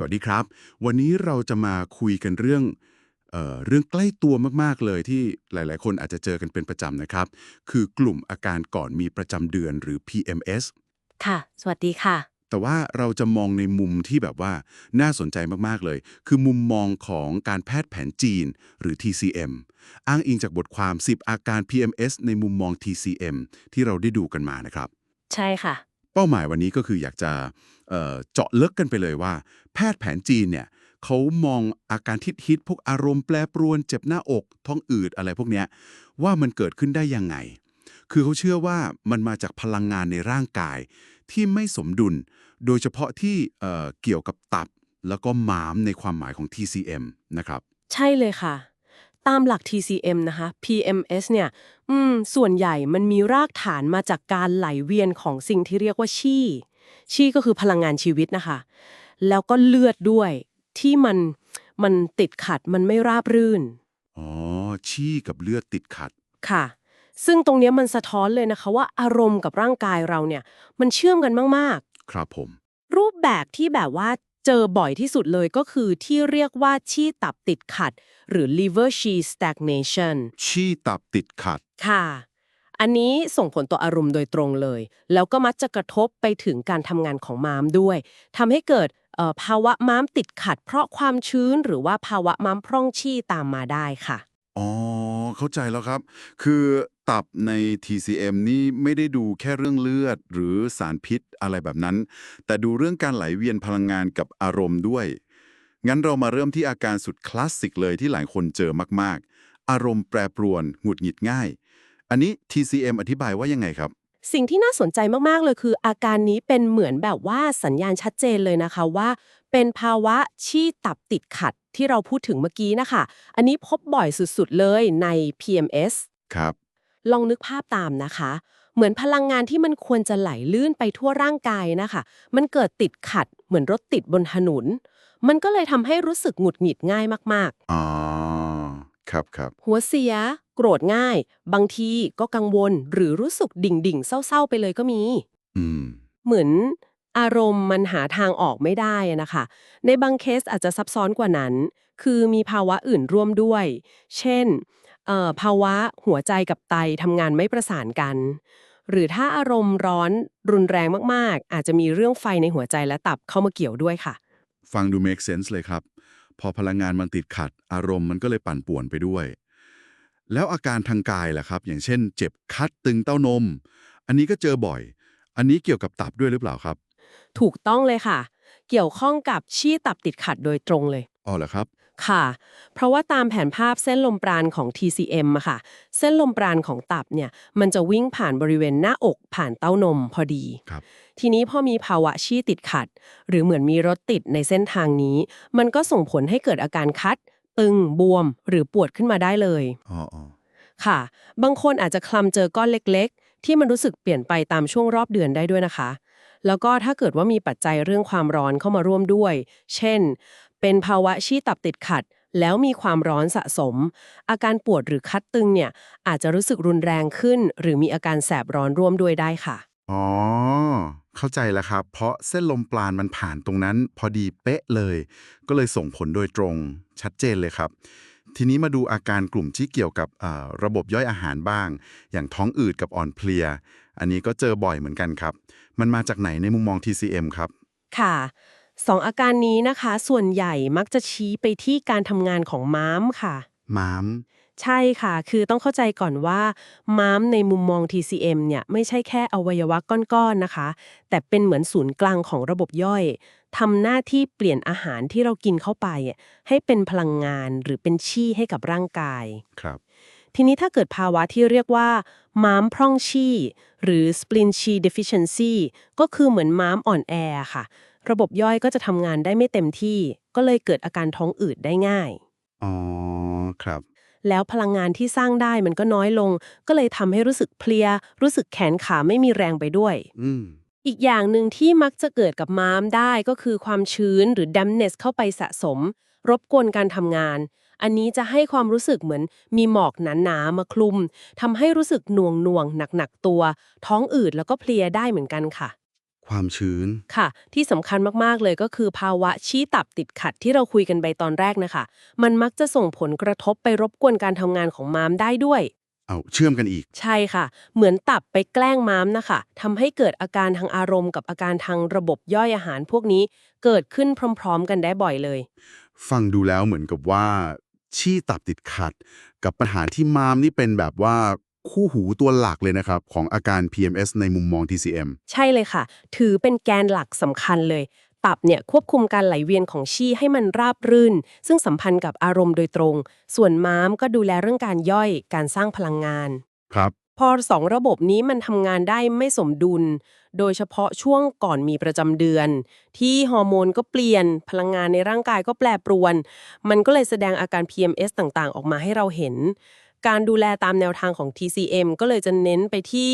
สวัสดีครับ วันนี้เราจะมาคุยกันเรื่องเอ่อเรื่องใกล้ตัวมาก ๆ เลยที่หลาย ๆ คนอาจจะเจอกันเป็นประจำนะครับ คือกลุ่มอาการก่อนมีประจำเดือนหรือ PMS ค่ะ สวัสดีค่ะ แต่ว่าเราจะมองในมุมที่แบบว่าน่าสนใจมาก ๆ เลย คือมุมมองของการแพทย์แผนจีนหรือ TCM อ้างอิงจากบทความ 10 อาการ PMS ในมุมมอง TCM ที่เราได้ดูกันมานะครับ ใช่ค่ะ เป้าหมายวันนี้ก็คืออยากจะเเจาะลึกกันไปเลยว่า แพทย์แผนจีนเนี่ยเขามองอาการทิดฮิตพวกอารมณ์แปรปรวน เจ็บหน้าอก ท้องอืดอะไรพวกเนี้ยว่ามันเกิดขึ้นได้ยังไง คือเขาเชื่อว่ามันมาจากพลังงานในร่างกาย ที่ไม่สมดุล โดยเฉพาะที่เเกี่ยวกับตับ แล้วก็ม้ามในความหมายของ TCM นะครับ ใช่เลยค่ะ ตามหลัก TCM นะคะ PMS เนี่ยอืมส่วนใหญ่มันมีรากฐานมาจากการไหลเวียนของสิ่งที่เรียกว่าชี่ชี่ก็คือพลังงานชีวิตนะคะ แล้วก็เลือดด้วยที่มันมันติดขัดมันไม่ราบรื่น อ๋อ ชี่กับเลือดติดขัด ค่ะ ซึ่งตรงเนี้ยมันสะท้อนเลยนะคะว่าอารมณ์กับร่างกายเราเนี่ย มันเชื่อมกันมาก ๆ ครับผม รูปแบบที่แบบว่า เจอบ่อยที่สุดเลยก็คือที่เรียกว่าชี่ตับติดขัด หรือ liver qi stagnation ชี่ตับติดขัด ค่ะ อันนี้ส่งผลต่ออารมณ์โดยตรงเลย แล้วก็มักจะกระทบไปถึงการทำงานของม้ามด้วยทำให้เกิดเอ่อภาวะม้ามติดขัด เพราะความชื้นหรือว่าภาวะม้ามพร่องชี่ตามมาได้ค่ะ อ๋อ เข้าใจแล้วครับ คือตับใน TCM นี่ไม่ได้ดูแค่เรื่องเลือดหรือสารพิษอะไรแบบนั้น แต่ดูเรื่องการไหลเวียนพลังงานกับอารมณ์ด้วย งั้นเรามาเริ่มที่อาการสุดคลาสสิกเลยที่หลายคนเจอมากๆ อารมณ์แปรปรวน หงุดหงิดง่าย อันนี้ TCM อธิบายว่ายังไงครับ สิ่งที่น่าสนใจมากๆเลยคืออาการนี้เป็นเหมือนแบบว่าสัญญาณชัดเจนเลยนะคะว่า เป็นภาวะชี่ตับติดขัดที่เราพูดถึงเมื่อกี้นะคะ อันนี้พบบ่อยสุดๆเลยใน PMS ครับ ลองนึกภาพตามนะคะ เหมือนพลังงานที่มันควรจะไหลลื่นไปทั่วร่างกายนะคะ มันเกิดติดขัดเหมือนรถติดบนถนน มันก็เลยทำให้รู้สึกหงุดหงิดง่ายมากอ๋อ ครับครับๆหัวเสีย โกรธง่าย บางทีก็กังวลหรือรู้สึกดิ่งๆเศร้าๆไปเลยก็มี อืม เหมือน อารมณ์มันหาทางออกไม่ได้นะคะ ในบางเคสอาจจะซับซ้อนกว่านั้น คือมีภาวะอื่นร่วมด้วย เช่นภาวะหัวใจกับไตทำงานไม่ประสานกัน หรือถ้าอารมณ์ร้อนรุนแรงมากๆ อาจจะมีเรื่องไฟในหัวใจและตับเข้ามาเกี่ยวด้วยค่ะ ฟังดู make sense เลยครับ พอพลังงานมันติดขัด อารมณ์มันก็เลยปั่นป่วนไปด้วย แล้วอาการทางกายล่ะครับ อย่างเช่น เจ็บคัดตึงเต้านม อันนี้ก็เจอบ่อย อันนี้เกี่ยวกับตับด้วยหรือเปล่าครับ ถูกต้องเลยค่ะ เกี่ยวข้องกับชี่ตับติดขัดโดยตรงเลย อ๋อเหรอครับ ค่ะ เพราะว่าตามแผนภาพเส้นลมปราณของ TCM อะค่ะ เส้นลมปราณของตับเนี่ยมันจะวิ่งผ่านบริเวณหน้าอกผ่านเต้านมพอดี ครับ ทีนี้พอมีภาวะชี่ติดขัด หรือเหมือนมีรถติดในเส้นทางนี้ มันก็ส่งผลให้เกิดอาการคัด ตึง บวม หรือปวดขึ้นมาได้เลย อ๋ออ๋อค่ะ บางคนอาจจะคลำเจอก้อนเล็ก ๆ ที่มันรู้สึกเปลี่ยนไปตามช่วงรอบเดือนได้ด้วยนะคะ แล้วก็ถ้าเกิดว่ามีปัจจัยเรื่องความร้อนเข้ามาร่วมด้วย เช่น เป็นภาวะชีตับติดขัด แล้วมีความร้อนสะสม อาการปวดหรือคัดตึงเนี่ยอาจจะรู้สึกรุนแรงขึ้น หรือมีอาการแสบร้อนร่วมด้วยได้ค่ะ อ๋อ เข้าใจแล้วครับ เพราะเส้นลมปราณมันผ่านตรงนั้น พอดีเป๊ะเลย ก็เลยส่งผลโดยตรง ชัดเจนเลยครับทีนี้มาดูอาการกลุ่มที่เกี่ยวกับระบบย่อยอาหารบ้าง อย่างท้องอืดกับอ่อนเพลีย อันนี้ก็เจอบ่อยเหมือนกันครับ มันมาจากไหนในมุมมอง TCM ครับ ค่ะสองอาการนี้นะคะ ส่วนใหญ่มักจะชี้ไปที่การทำงานของม้ามค่ะ ม้าม ใช่ค่ะ คือต้องเข้าใจก่อนว่า ม้ามในมุมมอง TCM เนี่ยไม่ใช่แค่อวัยวะก้อนๆนะคะ แต่เป็นเหมือนศูนย์กลางของระบบย่อยทำหน้าที่เปลี่ยนอาหารที่เรากินเข้าไปอะให้เป็นพลังงานหรือเป็นชี่ให้กับร่างกาย ครับ ทีนี้ถ้าเกิดภาวะที่เรียกว่าม้ามพร่องชี่ หรือ spleen chi deficiency ก็คือเหมือนม้ามอ่อนแอค่ะ ระบบย่อยก็จะทำงานได้ไม่เต็มที่ ก็เลยเกิดอาการท้องอืดได้ง่าย อ๋อ ครับ แล้วพลังงานที่สร้างได้มันก็น้อยลง ก็เลยทำให้รู้สึกเพลีย รู้สึกแขนขาไม่มีแรงไปด้วย อืม อีกอย่างหนึ่งที่มักจะเกิดกับม้ามได้ก็คือความชื้นหรือ dampness เข้าไปสะสม รบกวนการทำงาน อันนี้จะให้ความรู้สึกเหมือนมีหมอกหนาๆมาคลุมทำให้รู้สึกหน่วงหน่วงๆหนักๆตัว ท้องอืดแล้วก็เพลียได้เหมือนกันค่ะ ความชื้นค่ะ ที่สำคัญมากๆเลยก็คือภาวะชี้ตับติดขัดที่เราคุยกันไปตอนแรกนะคะ มันมักจะส่งผลกระทบไปรบกวนการทำงานของม้ามได้ด้วยเอาเชื่อมกันอีก ใช่ค่ะ เหมือนตับไปแกล้งม้ามนะคะทำให้เกิดอาการทางอารมณ์กับอาการทางระบบย่อยอาหารพวกนี้ เกิดขึ้นพร้อม ๆ กันได้บ่อยเลย ฟังดูแล้วเหมือนกับว่า ชี่ตับติดขัด กับปัญหาที่มามนี่เป็นแบบว่าคู่หูตัวหลักเลยนะครับ ของอาการ PMS ในมุมมอง TCM ใช่เลยค่ะ ถือเป็นแกนหลักสำคัญเลย ตับเนี่ยควบคุมการไหลเวียนของชี่ให้มันราบรื่น ซึ่งสัมพันธ์กับอารมณ์โดยตรง ส่วนม้ามก็ดูแลเรื่องการย่อยการสร้างพลังงาน ครับ พอสองระบบนี้มันทำงานได้ไม่สมดุล โดยเฉพาะช่วงก่อนมีประจำเดือน ที่ฮอร์โมนก็เปลี่ยนพลังงานในร่างกายก็แปรปรวน มันก็เลยแสดงอาการ PMS ต่างๆ ออกมาให้เราเห็น การดูแลตามแนวทางของ TCM ก็เลยจะเน้นไปที่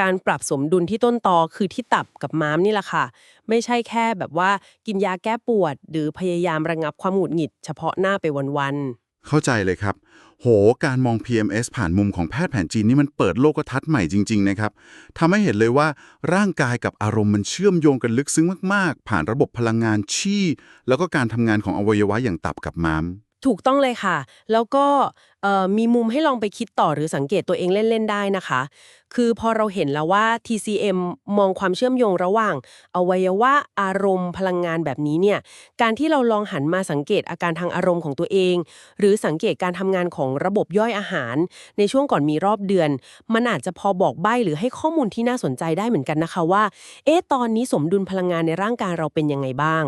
การปรับสมดุลที่ต้นตอคือที่ตับกับม้ามนี่แหละค่ะ ไม่ใช่แค่แบบว่ากินยาแก้ปวด หรือพยายามระงับความหงุดหงิด เฉพาะหน้าไปวันๆ เข้าใจเลยครับ โห การมอง PMS ผ่านมุมของแพทย์แผนจีนนี่มันเปิดโลกทัศน์ใหม่จริง ๆ นะครับทำให้เห็นเลยว่าร่างกายกับอารมณ์มันเชื่อมโยงกันลึกซึ้งมาก ๆ ผ่านระบบพลังงานชี่แล้วก็การทำงานของอวัยวะอย่างตับกับม้าม ถูกต้องเลยค่ะ แล้วก็มีมุมให้ลองไปคิดต่อหรือสังเกตตัวเองเล่น ๆ ได้นะคะ คือพอเราเห็นแล้วว่า TCM มองความเชื่อมโยงระหว่าง อวัยวะอารมณ์พลังงานแบบนี้เนี่ย การที่เราลองหันมาสังเกตอาการทางอารมณ์ของตัวเอง หรือสังเกตการทำงานของระบบย่อยอาหาร ในช่วงก่อนมีรอบเดือน มันอาจจะพอบอกใบ้หรือให้ข้อมูลที่น่าสนใจได้เหมือนกันนะคะว่า เอ๊ะตอนนี้สมดุลพลังงานในร่างกายเราเป็นยังไงบ้าง